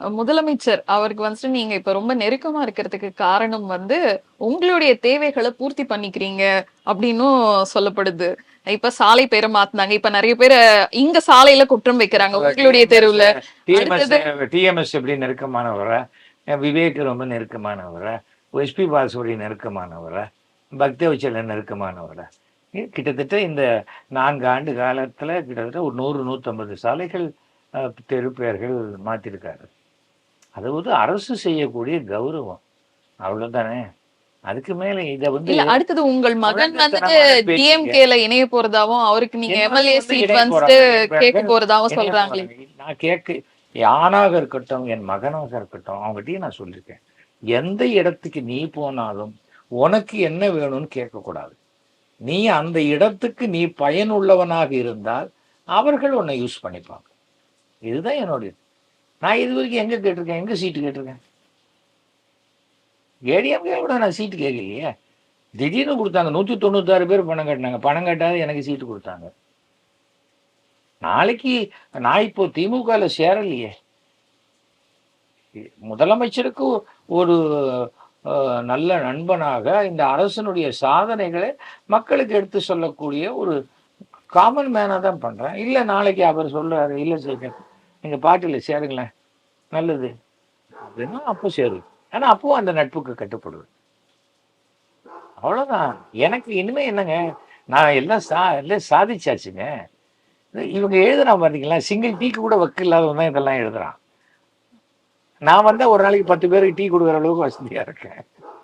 முதலமைச்சர் அவருக்கு வந்துட்டு நீங்க இப்ப ரொம்ப நெருக்கமா இருக்கிறதுக்கு காரணம் வந்து உங்களுடைய தேவைகளை பூர்த்தி பண்ணிக்கிறீங்க அப்படின்னும் சொல்லப்படுது. இப்ப சாலை பேரை மாத்துனாங்க. இப்ப நிறைய பேர் இங்க சாலையில குற்றம் வைக்கிறாங்க உங்களுடைய தெருவுல. டிஎம்எஸ் எப்படி நெருக்கமானவரா? விவேக் ரொம்ப நெருக்கமானவரா? எஸ்பி பாலசுடைய நெருக்கமானவரா? பக்தவச்சல நெருக்கமானவரா? கிட்டத்தட்ட இந்த நான்கு ஆண்டு காலத்துல கிட்டத்தட்ட ஒரு நூறு நூற்றம்பது சாலைகள் அஹ், தெரு பெயர்கள் மாத்திருக்காரு. அது வந்து அரசு செய்யக்கூடிய கௌரவம் அவ்வளவுதானே அதுக்கு மேல இதை வந்து அடுத்தது உங்கள் மகன் வந்துட்டு. டிஎம்கேல இணைய போறதாவும் அவருக்கு நீங்க எம்எல்ஏ வந்து சீட் போறாங்க. கேட்க போறதாவும் சொல்றாங்களே சொல்றாங்க? நான் கேட்க ஆணாக இருக்கட்டும் என் மகனாக இருக்கட்டும் அவங்ககிட்டயும் நான் சொல்லியிருக்கேன் எந்த இடத்துக்கு நீ போனாலும் உனக்கு என்ன வேணும்னு கேட்கக்கூடாது நீ அந்த இடத்துக்கு நீ பயனுள்ளவனாக இருந்தால் அவர்கள் உன்னை யூஸ் பண்ணிப்பாங்க இதுதான் என்னுடைய நான் இது வரைக்கும் எங்க கேட்டிருக்கேன்? எங்க சீட்டு கேட்டிருக்கேன்? ஏடிஎம்கே கூட நான் சீட்டு கேட்கலையே திடீர்னு கொடுத்தாங்க. நூற்றி தொண்ணூத்தாறு பேர் பணம் கட்டினாங்க. பணம் கட்டாத எனக்கு சீட்டு கொடுத்தாங்க. நாளைக்கு நான் இப்போ திமுகவில் சேரலையே. முதலமைச்சருக்கு ஒரு நல்ல நண்பனாக இந்த அரசனுடைய சாதனைகளை மக்களுக்கு எடுத்து சொல்லக்கூடிய ஒரு காமன் மேனாக தான் பண்ணுறேன் இல்லை நாளைக்கு அவர் சொல்கிறாரு இல்லை சேகர் நீங்கள் பாட்டில் சேருங்களேன் நல்லது. அப்படின்னா அப்போ சேரும் ஆனால் அப்போ அந்த நட்புக்கு கட்டுப்படுவேன் அவ்வளோதான் எனக்கு இனிமே என்னங்க? நான் எல்லாம் சா எல்லாம் சாதிச்சாச்சுங்க. இவங்க எழுதுறான் பார்த்தீங்களா சிங்கிள் டீக்கு கூட வக்கு இல்லாதவன் தான் இதெல்லாம் எழுதுறான். நான் வந்தால் ஒரு நாளைக்கு பத்து பேருக்கு டீ கொடுக்குற அளவுக்கு வசதியாக இருக்கேன்.